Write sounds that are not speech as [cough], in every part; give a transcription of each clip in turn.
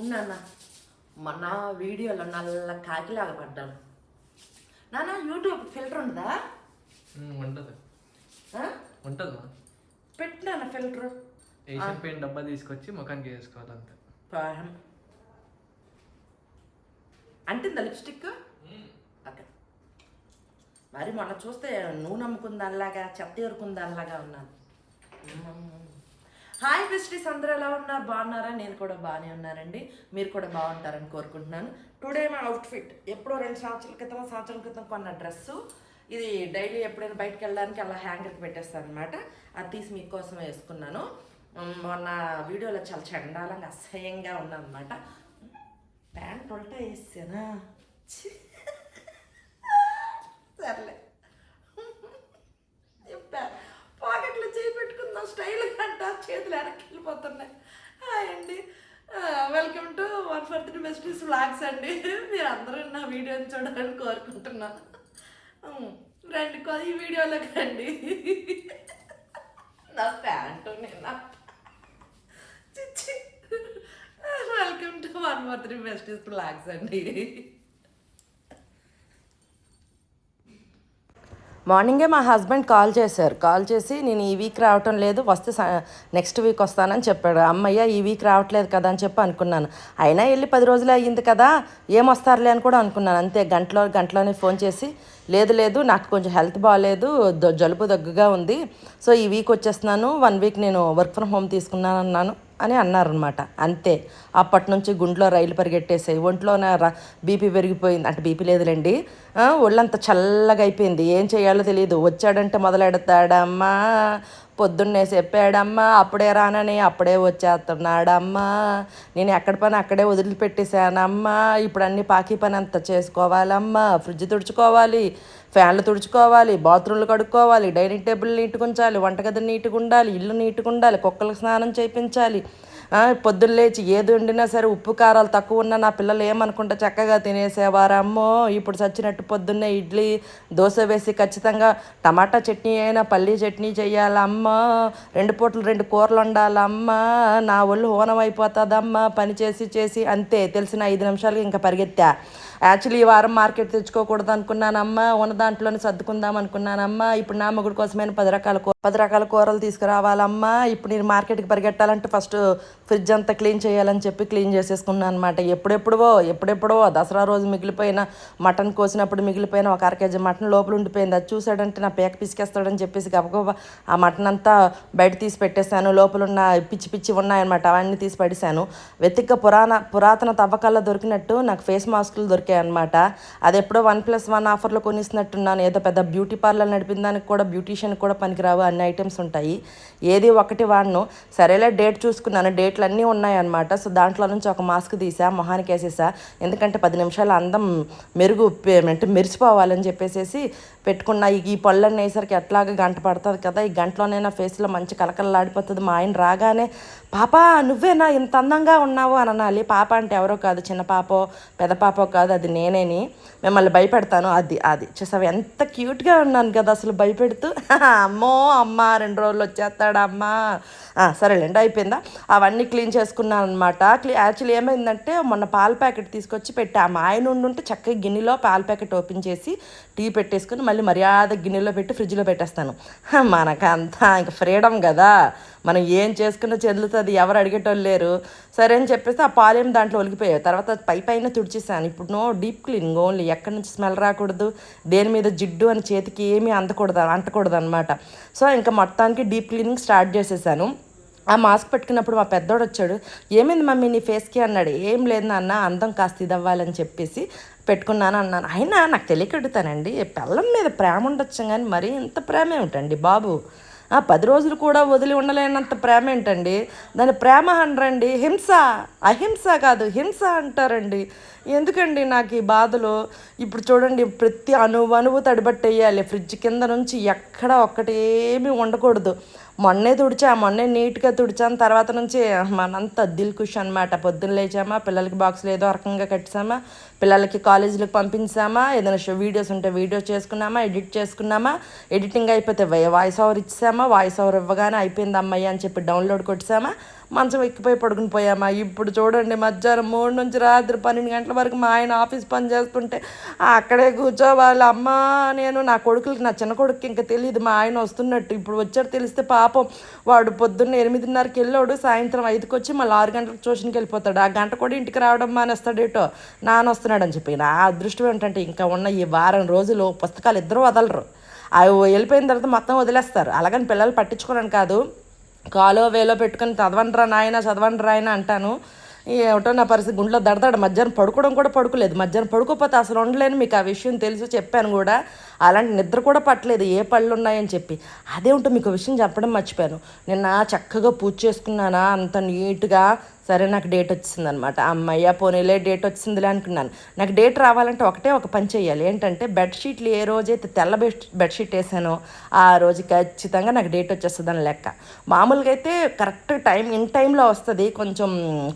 ఉన్నానా మొన్న వీడియోలో నల్ల కాకిలాగా పడ్డాను. నాన్న యూట్యూబ్ ఫిల్టర్ ఉందా? ఉంటుంది? ఉంటుంది పెట్టినానా ఫిల్టర్? ఏషియన్ పెయింట్ డబ్బా తీసుకొచ్చి ముఖానికి వేసుకోవాలి అంతే అంటిందా లిప్స్టిక్? ఓకే. మరి మొన్న చూస్తే నూనె అమ్ముకుందానిలాగా చెత్త ఎరుకుందానిలాగా ఉన్నాను. హాయ్ ఫెస్టిస్ అందరూ ఎలా ఉన్నారు? బాగున్నారా? నేను కూడా బాగానే ఉన్నానండి. మీరు కూడా బాగుంటారని కోరుకుంటున్నాను. టుడే మా అవుట్ఫిట్. ఎప్పుడో రెండు సంవత్సరాల క్రితం సంవత్సరాల క్రితం కొన్న డ్రెస్సు. ఇది డైలీ ఎప్పుడైనా బయటకు వెళ్ళడానికి అలా హ్యాంగర్కి పెట్టేస్తాను అనమాట అది తీసి మీకోసం వేసుకున్నాను. మొన్న వీడియోలో చాలా చండాలంగా అసహ్యంగా ఉన్నాను ప్యాంట్ ఉల్టా వేసానా? సర్లే. స్టైల్గా స్టైల్ అంట చేతులు వెనక్కి వెళ్ళిపోతున్నాయి. అండి. Welcome to one four three besties vlogs అండి. మీరు అందరూ నా వీడియోని చూడాలని కోరుకుంటున్నాను రండి ఈ వీడియోలోకి రండి. నా ప్యాంటు నేను చిచ్చి. Welcome to one four three besties vlogs అండి. మార్నింగే మా హస్బెండ్ కాల్ చేశారు. కాల్ చేసి నేను ఈ వీక్ రావటం లేదు వస్తే నెక్స్ట్ వీక్ వస్తానని చెప్పాడు. అమ్మయ్య ఈ వీక్ రావట్లేదు కదా అని చెప్పి అనుకున్నాను. అయినా వెళ్ళి పది రోజులు అయ్యింది కదా ఏమొస్తారులే అని కూడా అనుకున్నాను. అంతే గంటలో గంటలోనే ఫోన్ చేసి లేదు లేదు నాకు కొంచెం హెల్త్ బాగాలేదు జలుబు దగ్గుగా ఉంది సో ఈ వీక్ వచ్చేస్తున్నాను వన్ వీక్ నేను వర్క్ ఫ్రమ్ హోమ్ తీసుకున్నాను అన్నాను అని అన్నారనమాట అంతే. అప్పటి నుంచి గుండెలో రైలు పరిగెట్టేసాయి. ఒంట్లోనే బీపీ పెరిగిపోయింది. అంటే బీపీ లేదులేండి. ఒళ్ళంత ఒళ్ళంతా చల్లగా అయిపోయింది. ఏం చేయాలో తెలియదు వచ్చాడంటే మొదలెడతాడమ్మా. పొద్దున్నే చెప్పాడమ్మా అప్పుడే రానని అప్పుడే వచ్చేస్తున్నాడమ్మా. నేను ఎక్కడ పని అక్కడే వదిలిపెట్టేశానమ్మా. ఇప్పుడు అన్ని పాకి పని అంతా చేసుకోవాలమ్మా. ఫ్రిడ్జ్ తుడుచుకోవాలి ఫ్యాన్లు తుడుచుకోవాలి బాత్రూమ్లు కడుక్కోవాలి డైనింగ్ టేబుల్ నీట్గా ఉంచాలి వంటగది నీట్గా ఉండాలి ఇల్లు నీట్గా ఉండాలి కుక్కలకు స్నానం చేయించాలి. పొద్దున్న లేచి ఏది వండినా సరే ఉప్పు కారాలు తక్కువ ఉన్నా నా పిల్లలు ఏమనుకుంటా చక్కగా తినేసేవారమ్మో ఇప్పుడు చచ్చినట్టు పొద్దున్నే ఇడ్లీ దోశ వేసి ఖచ్చితంగా టమాటా చట్నీ అయినా పల్లీ చట్నీ చేయాలమ్మా రెండు పూటలు రెండు కూరలు వండాలమ్మా నా ఒళ్ళు హోనం అయిపోతుందమ్మా పని చేసి చేసి అంతే తెలిసిన ఐదు నిమిషాలకి ఇంకా పరిగెత్తా. యాక్చువల్లీ ఈ వారం మార్కెట్ తెచ్చుకోకూడదు అనుకున్నానమ్మా ఉన్న దాంట్లోనే సర్దుకుందాం అనుకున్నానమ్మా ఇప్పుడు నా మొగుడు కోసమైన పది రకాల పది రకాల కూరలు తీసుకురావాలమ్మా ఇప్పుడు నేను మార్కెట్కి పరిగెట్టాలంటే ఫస్ట్ ఫ్రిడ్జ్ అంతా క్లీన్ చేయాలని చెప్పి క్లీన్ చేసేసుకున్నాను అనమాట ఎప్పుడెప్పుడో ఎప్పుడెప్పుడో దసరా రోజు మిగిలిపోయిన మటన్ కోసినప్పుడు మిగిలిపోయిన ఒక అర కేజీ మటన్ లోపల ఉండిపోయింది. అది చూసాడంటే నా పేక పిసికేస్తాడని చెప్పేసి గబగబా ఆ మటన్ అంతా బయట తీసి పెట్టేశాను. లోపల ఉన్న పిచ్చి పిచ్చి ఉన్నాయన్నమాట. అవన్నీ తీసి పడేశాను. వెతిక్క పురాణ పురాతన తవ్వకాల్లో దొరికినట్టు నాకు ఫేస్ మాస్కులు దొరికాయి అనమాట అది ఎప్పుడో వన్ ప్లస్ వన్ ఆఫర్లో కొనిస్తున్నట్టున్నాను. ఏదో పెద్ద బ్యూటీ పార్లర్ నడిపిన దానికి కూడా బ్యూటీషియన్ కూడా పనికిరావు. అన్ని ఐటమ్స్ ఉంటాయి. ఏది ఒకటి వాడను. సరేలే డేట్ చూసుకున్నాను. డేట్ ఇట్లన్నీ ఉన్నాయన్నమాట. సో దాంట్లో నుంచి ఒక మాస్క్ తీసా మొహానికి వేసేసా. ఎందుకంటే పది నిమిషాలు అందం మెరుగు అంటే మెరిసిపోవాలని చెప్పేసి పెట్టుకున్న. ఈ- ఈ పళ్ళన్నీ వేసరికి ఎట్లాగా గంట పడుతుంది కదా ఈ గంటలోనైనా ఫేస్లో మంచి కలకలలాడిపోతుంది మా ఆయన రాగానే పాప నువ్వేనా ఇంత అందంగా ఉన్నావు అని అనాలి. పాప అంటే ఎవరో కాదు చిన్న పాపో పెద్ద పాపో కాదు అది నేనేని. మిమ్మల్ని భయపెడతాను అది అది. చూసావు ఎంత క్యూట్గా ఉన్నాను కదా అసలు భయపెడుతూ. [laughs] అమ్మో అమ్మ రెండు రోజులు వచ్చేస్తాడా అమ్మా. సరేలేండి అయిపోయిందా? అవన్నీ క్లీన్ చేసుకున్నాను అనమాట క్లీ యాక్చువల్లీ ఏమైందంటే మొన్న పాల ప్యాకెట్ తీసుకొచ్చి పెట్టా. మా ఆయన ఉండుంటే చక్కగా గిన్నెలో పాల ప్యాకెట్ ఓపెన్ చేసి టీ పెట్టేసుకుని మళ్ళీ మర్యాద గిన్నెలో పెట్టి ఫ్రిడ్జ్లో పెట్టేస్తాను. [laughs] మనకంతా ఇంకా ఫ్రీడమ్ కదా. మనం ఏం చేసుకున్నా చెల్లుతుంది ఎవరు అడిగేటోళ్ళు లేరు. సరే అని చెప్పేసి ఆ పాలేం దాంట్లో ఒలిగిపోయాయి. తర్వాత పై పైన తుడిచేసాను. ఇప్పుడు నో డీప్ క్లీనింగ్ ఓన్లీ. ఎక్కడి నుంచి స్మెల్ రాకూడదు. దేని మీద జిడ్డు అని చేతికి ఏమీ అందకూడదు అంటకూడదు అనమాట సో ఇంకా మొత్తానికి డీప్ క్లీనింగ్ స్టార్ట్ చేసేసాను. ఆ మాస్క్ పెట్టుకున్నప్పుడు మా పెద్దోడు వచ్చాడు. ఏమైంది మమ్మీ నీ ఫేస్కి? అన్నాడు. ఏం లేదు నాన్న అందం కాస్త ఇది అవ్వాలని చెప్పేసి పెట్టుకున్నాను అన్నాను. అయినా నాకు తెలియకెడుతానండి అడుగుతానండి. మీద ప్రేమ ఉండొచ్చు కానీ మరీ ఇంత ప్రేమ ఏమిటండి బాబు? ఆ, పది రోజులు కూడా వదిలి ఉండలేనంత ప్రేమ ఏంటండి? దాని ప్రేమ అనరండి హింస. అహింస కాదు హింస అంటారండి. ఎందుకండి నాకు ఈ బాధలు? ఇప్పుడు చూడండి ప్రతి అణువు అణువు తడిబట్టేయాలి. ఫ్రిడ్జ్ కింద నుంచి ఎక్కడ ఒక్కటేమీ ఉండకూడదు. మొన్నే తుడిచా మొన్నే నీట్గా తుడిచాను తర్వాత నుంచి మనంతా దిల్ ఖుష్ అనమాట పొద్దున్న లేచామా పిల్లలకి బాక్సులు ఏదో రకంగా కట్టామా పిల్లలకి కాలేజీలకు పంపించామా ఏదైనా షో వీడియోస్ ఉంటే వీడియో చేసుకున్నామా ఎడిట్ చేసుకున్నామా ఎడిటింగ్ అయిపోతే వాయిస్ ఓవర్ ఇచ్చామా వాయిస్ ఓవర్ ఇవ్వగానే అయిపోయింది అమ్మాయి అని చెప్పి డౌన్లోడ్ కొట్టామా మంచం ఎక్కిపోయి పడుకుని పోయామా? ఇప్పుడు చూడండి మధ్యాహ్నం మూడు నుంచి రాత్రి పన్నెండు గంటల వరకు మా ఆయన ఆఫీస్ పని చేస్తుంటే అక్కడే కూర్చోవాలి. అమ్మ నేను నా కొడుకులకి నా చిన్న కొడుకు ఇంకా తెలియదు. మా ఆయన వస్తున్నట్టు ఇప్పుడు వచ్చారు తెలిస్తే పాపం వాడు పొద్దున్న ఎనిమిదిన్నరకి వెళ్ళాడు సాయంత్రం ఐదుకి వచ్చి మళ్ళీ ఆరు గంటలకు ట్యూషన్కి వెళ్ళిపోతాడు. ఆ గంట కూడా ఇంటికి రావడం మానేస్తాడేటో నాన్న వస్తున్నాడు అని చెప్పి. నా అదృష్టం ఏంటంటే ఇంకా ఉన్న ఈ వారం రోజులు పుస్తకాలు ఇద్దరు వదలరు. అవి వెళ్ళిపోయిన తర్వాత మొత్తం వదిలేస్తారు. అలాగని పిల్లలు పట్టించుకోవడానికి కాదు. కాలో వేలో పెట్టుకొని చదవండిరా నాయన చదవండిరా ఆయన అంటాను. ఏమిటో నా పరిస్థితి గుండెలో దడతాడు మధ్యాహ్నం పడుకోవడం కూడా పడుకోలేదు. మధ్యాహ్నం పడుకోపోతే అసలు ఉండలేను మీకు ఆ విషయం తెలుసు చెప్పాను కూడా. అలాంటి నిద్ర కూడా పట్టలేదు. ఏ పళ్ళు ఉన్నాయని చెప్పి. అదేమిటో మీకు విషయం చెప్పడం మర్చిపోయాను. నిన్న చక్కగా పూజ చేసుకున్నానా? అంత నీట్గా సరే నాకు డేట్ వచ్చింది అనమాట అమ్మయ్య పోనీలే డేట్ వచ్చిందిలే అనుకున్నాను. నాకు డేట్ రావాలంటే ఒకటే ఒక పని చేయాలి. ఏంటంటే బెడ్షీట్లు ఏ రోజైతే తెల్ల బెడ్ బెడ్షీట్ వేసానో ఆ రోజు ఖచ్చితంగా నాకు డేట్ వచ్చేస్తుంది అని లెక్క. మామూలుగా అయితే కరెక్ట్ టైం ఇన్ టైంలో వస్తుంది. కొంచెం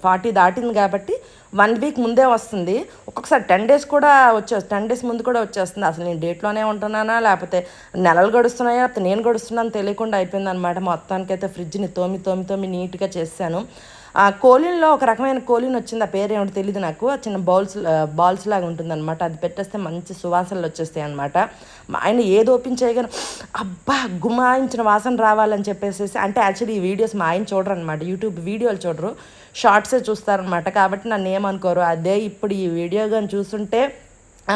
ఫార్టీ దాటింది కాబట్టి వన్ వీక్ ముందే వస్తుంది. ఒక్కొక్కసారి టెన్ డేస్ కూడా వచ్చేస్తుంది టెన్ డేస్ ముందు కూడా వచ్చేస్తుంది. అసలు నేను డేట్లోనే ఉంటున్నానా? లేకపోతే నెలలు గడుస్తున్నాయా? లేకపోతే నేను గడుస్తున్నాను తెలియకుండా అయిపోయింది అనమాట మొత్తానికి అయితే ఫ్రిడ్జ్ని తోమి తోమి తోమి నీట్గా చేశాను ఆ కోలిన్లో ఒక రకమైన కోలిన్ వచ్చింది ఆ పేరు ఏమిటో తెలియదు నాకు. ఆ చిన్న బౌల్స్ బాల్స్ లాగా ఉంటుంది అనమాట అది పెట్టేస్తే మంచి సువాసనలు వచ్చేస్తాయి అనమాట ఆయన ఏదో ఓపెన్ చేయగానే అబ్బా గుమాయించిన వాసన రావాలని చెప్పేసి అంటే యాక్చువల్లీ ఈ వీడియోస్ మా ఆయన చూడరు అనమాట యూట్యూబ్ వీడియోలు చూడరు షార్ట్సే చూస్తారనమాట కాబట్టి నన్ను ఏమనుకోరు. అదే ఇప్పుడు ఈ వీడియో కానీ చూస్తుంటే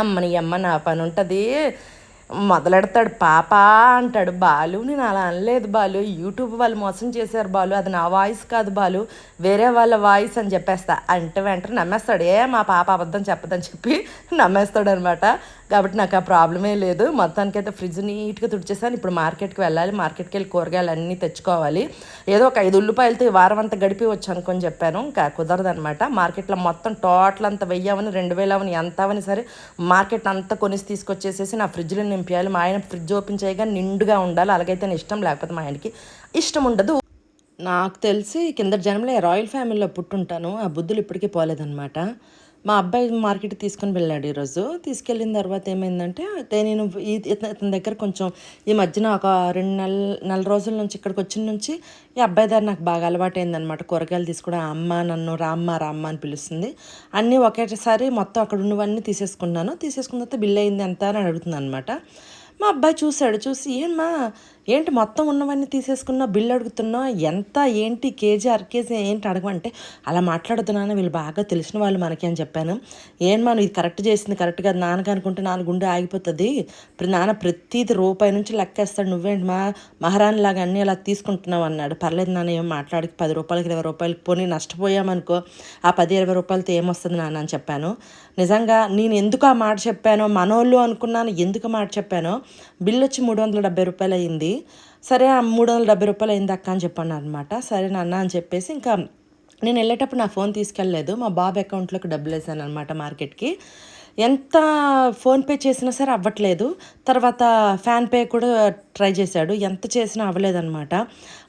అమ్మ నీ అమ్మ నా పని ఉంటుంది. మొదలెడతాడు. పాప అంటాడు. బాలు నేను అలా అనలేదు బాలు. యూట్యూబ్ వాళ్ళు మోసం చేశారు బాలు. అది నా వాయిస్ కాదు బాలు. వేరే వాళ్ళ వాయిస్ అని చెప్పేస్తా. అంటే వెంటనే నమ్మేస్తాడు. ఏ మా పాప అబద్ధం చెప్పదని చెప్పి నమ్మేస్తాడు అనమాట కాబట్టి నాకు ఆ ప్రాబ్లమే లేదు. మొత్తానికైతే ఫ్రిడ్జ్ నీట్గా తుడిచేసాను. ఇప్పుడు మార్కెట్కి వెళ్ళాలి. మార్కెట్కి వెళ్ళి కూరగాయలు అన్నీ తెచ్చుకోవాలి. ఏదో ఒక ఐదు ఉల్లిపాయలతో ఈ వారం అంతా గడిపి వచ్చు అనుకొని చెప్పాను. ఇంకా కుదరదు అనమాట మార్కెట్లో మొత్తం టోటల్ అంత వెయ్యవని రెండు వేలు అవని ఎంత అవని సరే మార్కెట్ అంతా కొనేసి తీసుకొచ్చేసేసి నా ఫ్రిడ్జ్లో నింపేయాలి. మా ఆయన ఫ్రిడ్జ్ ఓపెన్ చేయగా నిండుగా ఉండాలి. అలాగైతే నేను ఇష్టం. లేకపోతే మా ఆయనకి ఇష్టం ఉండదు. నాకు తెలిసి కింద జన్మలో రాయల్ ఫ్యామిలీలో పుట్టుంటాను. ఆ బుద్ధులు ఇప్పటికీ పోలేదన్నమాట. మా అబ్బాయి మార్కెట్ తీసుకుని వెళ్ళాడు ఈరోజు. తీసుకెళ్ళిన తర్వాత ఏమైందంటే అయితే నేను ఇతని దగ్గర కొంచెం ఈ మధ్యన ఒక రెండు నెల నెల రోజుల నుంచి ఇక్కడికి వచ్చిన నుంచి ఈ అబ్బాయి దగ్గర నాకు బాగా అలవాటైందనమాట కూరగాయలు తీసుకోవడం అమ్మ నన్ను రామ్మ రామ్మ అని పిలుస్తుంది. అన్నీ ఒకేసారి మొత్తం అక్కడ ఉన్నవన్నీ తీసేసుకున్నాను. తీసేసుకున్న తర్వాత బిల్ అయింది ఎంత అని అడుగుతుంది అనమాట మా అబ్బాయి చూశాడు. చూసి ఏమ్మా ఏంటి మొత్తం ఉన్నవన్నీ తీసేసుకున్నా బిల్లు అడుగుతున్నా ఎంత ఏంటి కేజీ అరకేజీ ఏంటి అడగమంటే అలా మాట్లాడుతున్నాను వీళ్ళు బాగా తెలిసిన వాళ్ళు మనకి అని చెప్పాను. ఏం మనం ఇది కరెక్ట్ చేసింది కరెక్ట్ కాదు నాన్నకి అనుకుంటే నాన్న గుండె ఆగిపోతుంది. ఇప్పుడు నాన్న ప్రతిది రూపాయి నుంచి లెక్కేస్తాడు నువ్వేంటి మా మహారాణి లాగా అన్నీ అలా తీసుకుంటున్నావు అన్నాడు. పర్లేదు నాన్న ఏం మాట్లాడికి పది రూపాయలకి ఇరవై రూపాయలకి పోనీ నష్టపోయామనుకో ఆ పది ఇరవై రూపాయలతో ఏమొస్తుంది నాన్న అని చెప్పాను. నిజంగా నేను ఎందుకు ఆ మాట చెప్పానో మనోళ్ళు అనుకున్నాను ఎందుకు మాట చెప్పానో బిల్ వచ్చి మూడు వందల డెబ్బై రూపాయలు అయ్యింది సరే ఆ మూడు వందల డెబ్బై రూపాయలు అయింది అక్క అని చెప్పాను అనమాట సరే నాన్న అని చెప్పేసి ఇంకా నేను వెళ్ళేటప్పుడు నా ఫోన్ తీసుకెళ్ళలేదు. మా బాబు అకౌంట్లోకి డబ్బులు వేసాను అనమాట మార్కెట్కి. ఎంత ఫోన్పే చేసినా సరే అవ్వట్లేదు. తర్వాత ఫ్యాన్ పే కూడా ట్రై చేశాడు. ఎంత చేసినా అవ్వలేదన్నమాట.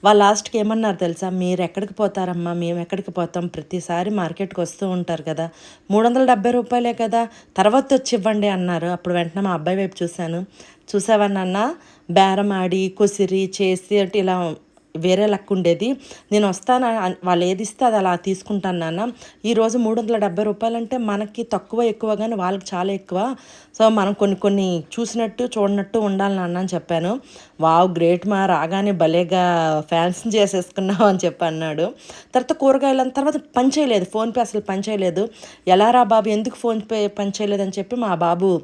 వాళ్ళు లాస్ట్కి ఏమన్నారు తెలుసా? మీరు ఎక్కడికి పోతారమ్మా? మేము ఎక్కడికి పోతాం? ప్రతిసారి మార్కెట్కి వస్తూ ఉంటారు కదా. మూడు వందల డెబ్బై రూపాయలే కదా. తర్వాత వచ్చి ఇవ్వండి అన్నారు. అప్పుడు వెంటనే మా అబ్బాయి వైపు చూశాను. చూసావా నాన్న? బేరం ఆడి కుసిరి చేసి అంటే ఇలా వేరే లెక్క ఉండేది. నేను వస్తాను? వాళ్ళు ఏది ఇస్తే అది అలా తీసుకుంటాను నాన్న. ఈరోజు మూడు వందల డెబ్బై రూపాయలు అంటే మనకి తక్కువ ఎక్కువ కానీ వాళ్ళకి చాలా ఎక్కువ. సో మనం కొన్ని కొన్ని చూసినట్టు చూడనట్టు ఉండాలి నాన్న అని చెప్పాను. వావ్ గ్రేట్ మా రాగానే భలేగా ఫ్యాన్స్ చేసేసుకున్నావు అని చెప్పి అన్నాడు. తర్వాత కూరగాయలు అన్న తర్వాత పని చేయలేదు. ఫోన్పే అసలు పని చేయలేదు. ఎలా రా బాబు ఎందుకు ఫోన్పే పని చేయలేదని చెప్పి మా బాబు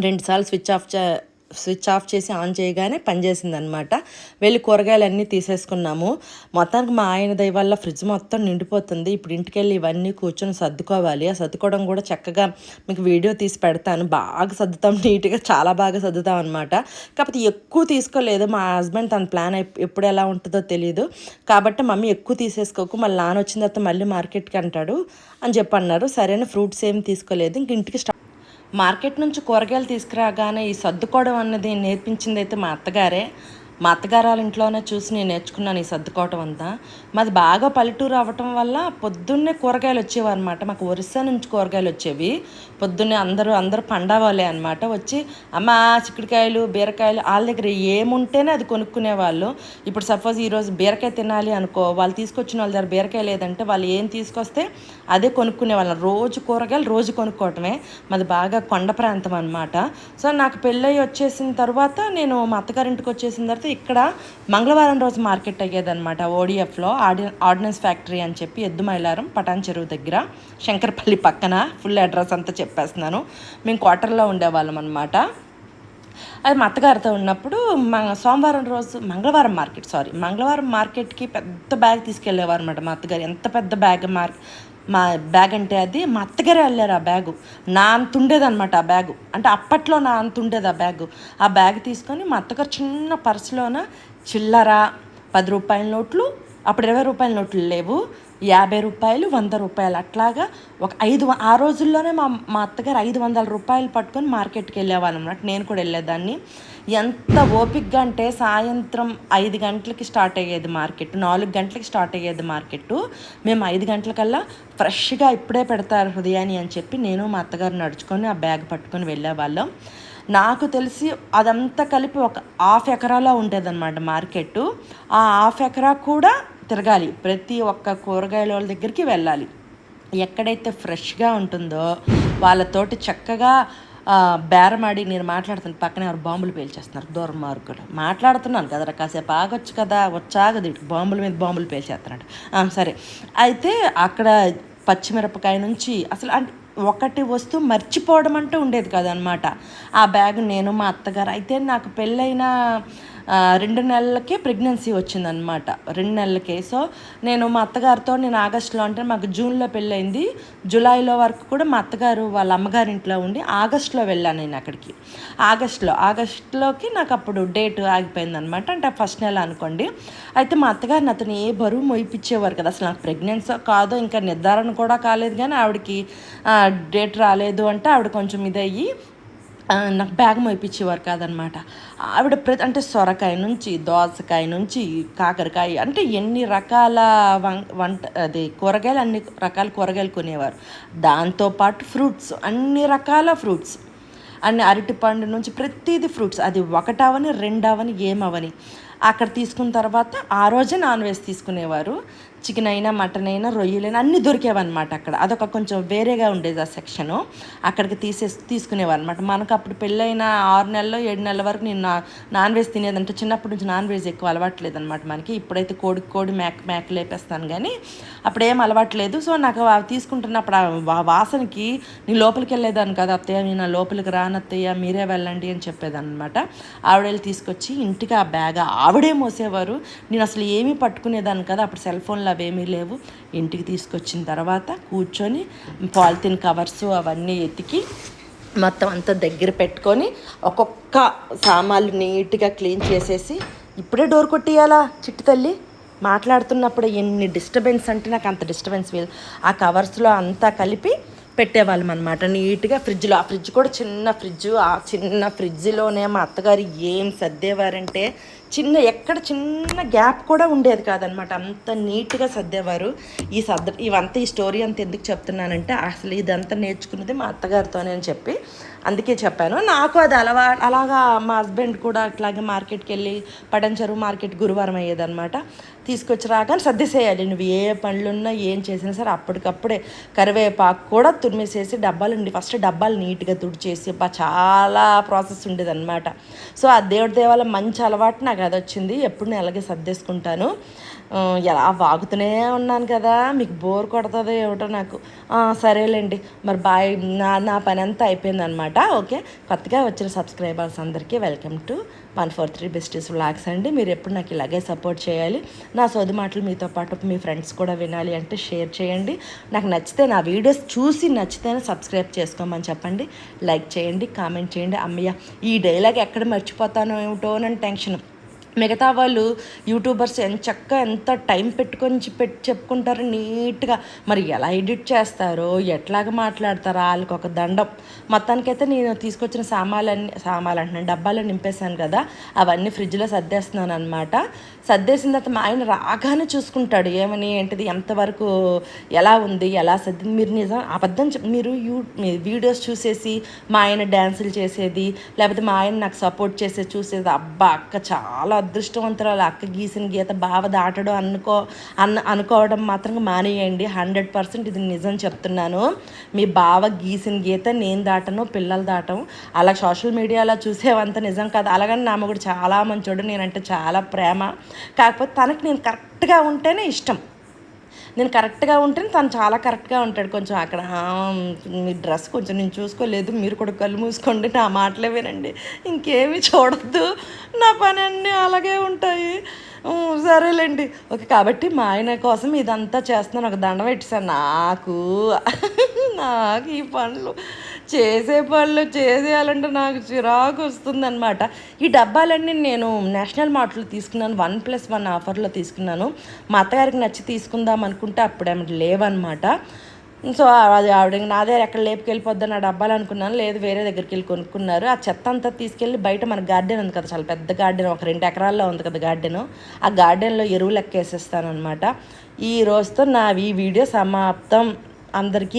రెండుసార్లు స్విచ్ ఆఫ్ చే స్విచ్ ఆఫ్ చేసి ఆన్ చేయగానే పనిచేసింది అనమాట వెళ్ళి కూరగాయలు అన్నీ తీసేసుకున్నాము. మొత్తానికి మా ఆయన దయ వల్ల ఫ్రిడ్జ్ మొత్తం నిండిపోతుంది. ఇప్పుడు ఇంటికి వెళ్ళి ఇవన్నీ కూర్చొని సర్దుకోవాలి. ఆ సర్దుకోవడం కూడా చక్కగా మీకు వీడియో తీసి పెడతాను. బాగా సర్దుతాం నీట్గా చాలా బాగా సర్దుతాం అనమాట కాకపోతే ఎక్కువ తీసుకోలేదు. మా హస్బెండ్ తన ప్లాన్ ఎప్పుడు ఎలా ఉంటుందో తెలియదు కాబట్టి మమ్మీ ఎక్కువ తీసేసుకోకు. మళ్ళీ నాన్న వచ్చిన తర్వాత మళ్ళీ మార్కెట్కి అంటాడు అని చెప్పన్నారు. సరైన ఫ్రూట్స్ ఏం తీసుకోలేదు. ఇంక ఇంటికి మార్కెట్ నుంచి కూరగాయలు తీసుకురాగానే ఈ సర్దుకోవడం అన్నది నేర్పించింది అయితే మా అత్తగారే. మా అత్తగారు వాళ్ళ ఇంట్లోనే చూసి నేను నేర్చుకున్నాను ఈ సర్దుకోవటం అంతా. మాది బాగా పల్లెటూరు అవ్వటం వల్ల పొద్దున్నే కూరగాయలు వచ్చేవి అనమాట మాకు ఒరిస్సా నుంచి కూరగాయలు వచ్చేవి. పొద్దున్నే అందరూ అందరూ పండవాలే అనమాట వచ్చి అమ్మ చిక్కుడుకాయలు బీరకాయలు వాళ్ళ దగ్గర ఏముంటేనే అది కొనుక్కునేవాళ్ళు. ఇప్పుడు సపోజ్ ఈరోజు బీరకాయ తినాలి అనుకో వాళ్ళు తీసుకొచ్చిన వాళ్ళ దగ్గర బీరకాయ లేదంటే వాళ్ళు ఏం తీసుకొస్తే అదే కొనుక్కునే వాళ్ళం రోజు కూరగాయలు రోజు కొనుక్కోవటమే. మాది బాగా కొండ ప్రాంతం అనమాట సో నాకు పెళ్ళయి వచ్చేసిన తర్వాత నేను మా అత్తగారింటికి వచ్చేసిన తర్వాత ఇక్కడ మంగళవారం రోజు మార్కెట్ అయ్యేదన్నమాట. ఓడిఎఫ్లో ఆడి ఆర్డినెన్స్ ఫ్యాక్టరీ అని చెప్పి ఎద్దు మైలారం పటాన్ చెరువు దగ్గర శంకరపల్లి పక్కన ఫుల్ అడ్రస్ అంతా చెప్పేస్తున్నాను. మేము క్వార్టర్లో ఉండేవాళ్ళం అనమాట అది మా అత్తగారితో ఉన్నప్పుడు సోమవారం రోజు మంగళవారం మార్కెట్ సారీ మంగళవారం మార్కెట్కి పెద్ద బ్యాగ్ తీసుకెళ్ళేవారు అనమాట మా అత్తగారు. ఎంత పెద్ద బ్యాగ్ మార్కెట్ మా బ్యాగ్ అంటే అది మా అత్తగారే వెళ్ళారు ఆ బ్యాగు. నా అంత ఉండేదన్నమాట ఆ బ్యాగు. అంటే అప్పట్లో నా అంత ఉండేది ఆ బ్యాగు. ఆ బ్యాగ్ తీసుకొని మా అత్తగారు చిన్న పర్సులోన చిల్లర పది రూపాయల నోట్లు అప్పుడు ఇరవై రూపాయల నోట్లు లేవు యాభై రూపాయలు వంద రూపాయలు అట్లాగా ఒక ఐదు ఆ రోజుల్లోనే మా మా అత్తగారు ఐదు వందల రూపాయలు పట్టుకొని మార్కెట్కి వెళ్ళేవాళ్ళం అన్నమాట. నేను కూడా వెళ్ళేదాన్ని. ఎంత ఓపిక్గా అంటే సాయంత్రం ఐదు గంటలకి స్టార్ట్ అయ్యేది మార్కెట్ నాలుగు గంటలకి స్టార్ట్ అయ్యేది మార్కెట్. మేము ఐదు గంటలకల్లా ఫ్రెష్గా ఇప్పుడే పెడతారు హృదయాన్ని అని చెప్పి నేను మా అత్తగారు నడుచుకొని ఆ బ్యాగ్ పట్టుకొని వెళ్ళేవాళ్ళం నాకు తెలిసి అదంతా కలిపి ఒక హాఫ్ ఎకరాలో ఉండేదన్నమాట మార్కెట్. ఆ హాఫ్ ఎకరా కూడా తిరగాలి ప్రతి ఒక్క కూరగాయల వాళ్ళ దగ్గరికి వెళ్ళాలి. ఎక్కడైతే ఫ్రెష్గా ఉంటుందో వాళ్ళతోటి చక్కగా బేరమాడి నేను మాట్లాడుతున్న పక్కనే ఎవరు బాంబులు పేల్చేస్తున్నారు. దుర్మార్గుడు మాట్లాడుతున్నాను కదరా కాసేపు ఆగొచ్చు కదా వచ్చాగదు బాంబుల మీద బాంబులు పేల్చేస్తున్నాడు. సరే. అయితే అక్కడ పచ్చిమిరపకాయ నుంచి అసలు అంటే ఒకటి వస్తువు మర్చిపోవడం అంటూ ఉండేది కదనమాట. ఆ బ్యాగ్ నేను మా అత్తగారు. అయితే నాకు పెళ్ళైన రెండు నెలలకే ప్రెగ్నెన్సీ వచ్చిందనమాట రెండు నెలలకే. సో నేను మా అత్తగారితో నేను ఆగస్టులో అంటే మాకు జూన్లో పెళ్ళైంది జూలైలో వరకు కూడా మా అత్తగారు వాళ్ళ అమ్మగారింట్లో ఉండి ఆగస్టులో వెళ్ళాను నేను అక్కడికి. ఆగస్టులో. ఆగస్టులోకి నాకు అప్పుడు డేట్ ఆగిపోయింది అనమాట అంటే ఫస్ట్ నెల అనుకోండి. అయితే మా అత్తగారిని అతను ఏ బరువు మొయిపించేవారు కదా. అసలు నాకు ప్రెగ్నెన్సీ కాదో ఇంకా నిర్ధారణ కూడా కాలేదు కానీ ఆవిడకి డేట్ రాలేదు అంటే ఆవిడ కొంచెం ఇదయ్యి నాకు బ్యాగ్ మోయిపించేవారు కాదనమాట. ఆవిడ ప్రతి అంటే సొరకాయ నుంచి దోసకాయ నుంచి కాకరకాయ అంటే ఎన్ని రకాల వం వంట అది కూరగాయలు అన్ని రకాల కూరగాయలు కొనేవారు. దాంతోపాటు ఫ్రూట్స్ అన్ని రకాల ఫ్రూట్స్. అన్ని అరటిపండు నుంచి ప్రతిదీ ఫ్రూట్స్. అది ఒకటవని రెండవని ఏమవని. అక్కడ తీసుకున్న తర్వాత ఆ రోజే నాన్ వెజ్ తీసుకునేవారు. చికెన్ అయినా మటన్ అయినా రొయ్యలైనా అన్నీ దొరికేవన్నమాట అక్కడ. అదొక కొంచెం వేరేగా ఉండేది ఆ సెక్షను. అక్కడికి తీసే తీసుకునేవారు అనమాట మనకు అప్పుడు పెళ్ళైన ఆరు నెలల్లో ఏడు నెలల వరకు నేను నాన్ వెజ్ తినేదంటే చిన్నప్పటి నుంచి నాన్ వెజ్ ఎక్కువ అలవాట్లేదు అనమాట మనకి. ఇప్పుడైతే కోడి కోడి మేక మేక లేపేస్తాను కానీ అప్పుడు ఏం అలవాట్లేదు సో నాకు అవి తీసుకుంటున్నప్పుడు ఆ వాసనకి నీ లోపలికి వెళ్ళేదాన్ని కదా. అత్తయ్య నేను నా లోపలికి రానత్తయ్య మీరే వెళ్ళండి అని చెప్పేదన్నమాట. అనమాట ఆవిడ వెళ్ళి తీసుకొచ్చి ఇంటికి ఆ బ్యాగ్ ఆవిడే మోసేవారు. నేను అసలు ఏమీ పట్టుకునేదాన్ని కదా. అప్పుడు సెల్ ఫోన్లో అవేమీ లేవు. ఇంటికి తీసుకొచ్చిన తర్వాత కూర్చొని పాలిథిన్ కవర్స్ అవన్నీ ఎతికి మొత్తం అంతా దగ్గర పెట్టుకొని ఒక్కొక్క సామాన్లు నీట్గా క్లీన్ చేసేసి ఇప్పుడే డోర్ కొట్టేయాలా చిట్టు తల్లి? మాట్లాడుతున్నప్పుడు ఎన్ని డిస్టర్బెన్స్ అంటే నాకు అంత డిస్టర్బెన్స్ ఫీల్. ఆ కవర్స్లో అంతా కలిపి పెట్టేవాళ్ళం అనమాట నీట్గా ఫ్రిడ్జ్లో ఆ ఫ్రిడ్జ్ కూడా చిన్న ఫ్రిడ్జ్ ఆ చిన్న ఫ్రిడ్జ్లోనే మా అత్తగారు ఏం సర్దేవారంటే చిన్న ఎక్కడ చిన్న గ్యాప్ కూడా ఉండేది కాదనమాట. అంత నీట్గా సర్దేవారు. ఈ సర్ద ఇవంతా ఈ స్టోరీ అంత ఎందుకు చెప్తున్నానంటే అసలు ఇదంతా నేర్చుకున్నది మా అత్తగారితోనే అని చెప్పి అందుకే చెప్పాను. నాకు అది అలవా అలాగా మా హస్బెండ్ కూడా అట్లాగే మార్కెట్కి వెళ్ళి పడంచెరువు మార్కెట్ గురువారం అయ్యేదనమాట. తీసుకొచ్చి రాగానే సర్దిసేయాలి. నువ్వు ఏ పనులున్నా ఏం చేసినా సరే అప్పటికప్పుడే కరివేపాకు కూడా తురిమేసేసి డబ్బాలు ఉండి ఫస్ట్ డబ్బాలు నీట్గా తుడిచేసి చాలా ప్రాసెస్ ఉండేదన్నమాట సో ఆ దేవుడి దేవాల మంచి అలవాటు నాకు కథ వచ్చింది ఎప్పుడు నేను అలాగే సర్దేసుకుంటాను. ఎలా వాగుతూనే ఉన్నాను కదా మీకు బోర్ కొడుతుందో ఏమిటో నాకు. సరేలేండి. మరి బాయ్ నా నా పని అంతా అయిపోయింది అనమాట ఓకే? కొత్తగా వచ్చిన సబ్స్క్రైబర్స్ అందరికీ welcome to one four three besties vlogs అండి. మీరు ఎప్పుడు నాకు ఇలాగే సపోర్ట్ చేయాలి. నా సోది మాటలు మీతో పాటు మీ ఫ్రెండ్స్ కూడా వినాలి అంటే షేర్ చేయండి. నాకు నచ్చితే నా వీడియోస్ చూసి నచ్చితేనే సబ్స్క్రైబ్ చేసుకోమని చెప్పండి. లైక్ చేయండి కామెంట్ చేయండి. అమ్మయ్య ఈ డైలాగ్ ఎక్కడ మర్చిపోతానో ఏమిటో అని టెన్షన్. మిగతా వాళ్ళు యూట్యూబర్స్ ఎంత చక్కగా ఎంత టైం పెట్టుకొని పెట్టి చెప్పుకుంటారో నీట్గా. మరి ఎలా ఎడిట్ చేస్తారో ఎట్లాగ మాట్లాడతారో వాళ్ళకి ఒక దండం. మొత్తానికైతే నేను తీసుకొచ్చిన సామాన్లన్నీ సామాన్లు అంటున్నాను డబ్బాలో నింపేశాను కదా అవన్నీ ఫ్రిడ్జ్లో సర్దేస్తున్నాను అనమాట సర్దేసిన తర్వాత మా ఆయన రాగానే చూసుకుంటాడు ఏమని ఏంటిది ఎంతవరకు ఎలా ఉంది ఎలా సర్ది మీరు నిజం అబద్ధం చెప్ మీరు యూ మీ వీడియోస్ చూసేసి మా ఆయన డ్యాన్సులు చేసేది లేకపోతే మా ఆయన నాకు సపోర్ట్ చేసేది చూసేది అబ్బా అక్క చాలా అదృష్టవంతురాలు అక్క గీసిన గీత బావ దాటడం అనుకో అన్న అనుకోవడం మాత్రం మానేయండి. హండ్రెడ్ పర్సెంట్ ఇది నిజం చెప్తున్నాను. మీ బావ గీసిన గీత నేను దాటను పిల్లలు దాటం. అలా సోషల్ మీడియాలో చూసేవంత నిజం కాదు. అలాగని నా కూడా చాలా మంచోడు నేనంటే చాలా ప్రేమ. కాకపోతే తనకి నేను కరెక్ట్గా ఉంటేనే ఇష్టం. నేను కరెక్ట్గా ఉంటే తను చాలా కరెక్ట్గా ఉంటాడు. కొంచెం అక్కడ మీ డ్రెస్ కొంచెం నేను చూసుకోలేదు మీరు కూడా కళ్ళు మూసుకోండి నా మాటలే వినండి ఇంకేమి చూడొద్దు నా పని అన్నీ అలాగే ఉంటాయి. సరేలేండి. ఓకే కాబట్టి మా ఆయన కోసం ఇదంతా చేస్తున్నాను ఒక దండం పెట్టేశాను నాకు నాకు ఈ పనులు చేసే పనులు చేసేయాలంటే నాకు చిరాకు వస్తుందనమాట ఈ డబ్బాలన్నీ నేను నేషనల్ మార్ట్లో తీసుకున్నాను. వన్ ప్లస్ వన్ ఆఫర్లో తీసుకున్నాను. మా అత్తగారికి నచ్చి తీసుకుందాం అనుకుంటే అప్పుడేమిటి లేవన్నమాట. సో అది ఆవిడ నా దగ్గర ఎక్కడ లేపుకెళ్ళిపోద్దని ఆ డబ్బాలు అనుకున్నాను. లేదు వేరే దగ్గరికి వెళ్ళి కొనుక్కున్నారు. ఆ చెత్త అంతా తీసుకెళ్ళి బయట మన గార్డెన్ ఉంది కదా చాలా పెద్ద గార్డెన్ ఒక రెండు ఎకరాల్లో ఉంది కదా గార్డెన్. ఆ గార్డెన్లో ఎరువులు ఎక్కేసేస్తాను అనమాట ఈ రోజుతో నా ఈ వీడియో సమాప్తం. అందరికీ